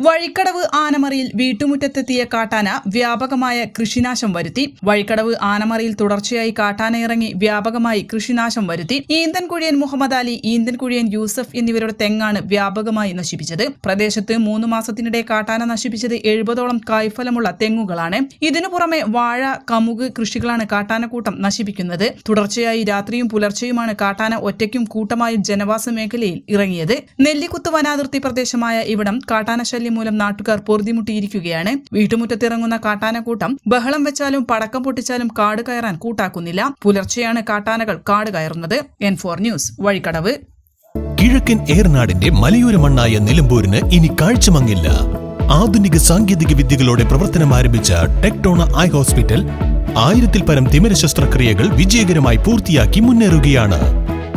Vazhikkadavu ആനമറിയിൽ വീട്ടുമുറ്റത്തെത്തിയ കാട്ടാന വ്യാപകമായ കൃഷിനാശം വരുത്തി. വഴിക്കടവ് ആനമറിയിൽ തുടർച്ചയായി കാട്ടാന ഇറങ്ങി വ്യാപകമായി കൃഷിനാശം വരുത്തി. ഈന്തൻകുഴിയൻ മുഹമ്മദ് അലി ഈന്തൻകുഴിയൻ യൂസഫ് എന്നിവരുടെ തെങ്ങാണ് വ്യാപകമായി നശിപ്പിച്ചത്. പ്രദേശത്ത് മൂന്ന് മാസത്തിനിടെ കാട്ടാന നശിപ്പിച്ചത് എഴുപതോളം കായ്ഫലമുള്ള തെങ്ങുകളാണ്. ഇതിനു പുറമെ വാഴ കമുക് കൃഷികളാണ് കാട്ടാനക്കൂട്ടം നശിപ്പിക്കുന്നത്. തുടർച്ചയായി രാത്രിയും പുലർച്ചെയുമാണ് കാട്ടാന ഒറ്റയ്ക്കും കൂട്ടമായും ജനവാസ മേഖലയിൽ ഇറങ്ങിയത്. നെല്ലിക്കുത്ത് വനാതിർത്തി പ്രദേശമായ ഇവിടം കാട്ടാന മൂലം നാട്ടുകാർ പൊറുതിമുട്ടിയിരിക്കുകയാണ്. വീട്ടുമുറ്റത്തിറങ്ങുന്ന കാട്ടാനക്കൂട്ടം ബഹളം വെച്ചാലും പടക്കം പൊട്ടിച്ചാലും കാട് കയറാൻ കൂട്ടാക്കുന്നില്ല. പുലർച്ചെയാണ് കാട്ടാനകൾ കാട് കയറുന്നത്. N four news Vazhikkadavu. കിഴക്കൻ ഏർനാടിന്റെ മലയോര മണ്ണായ നിലമ്പൂരിന് ഇനി കാഴ്ചമങ്ങില്ല. ആധുനിക സാങ്കേതിക വിദ്യകളോടെ പ്രവർത്തനം ആരംഭിച്ച ടെക്ടോണ ഐ ഹോസ്പിറ്റൽ ആയിരത്തിൽ പരം തിമിര ശസ്ത്രക്രിയകൾ വിജയകരമായി പൂർത്തിയാക്കി മുന്നേറുകയാണ്.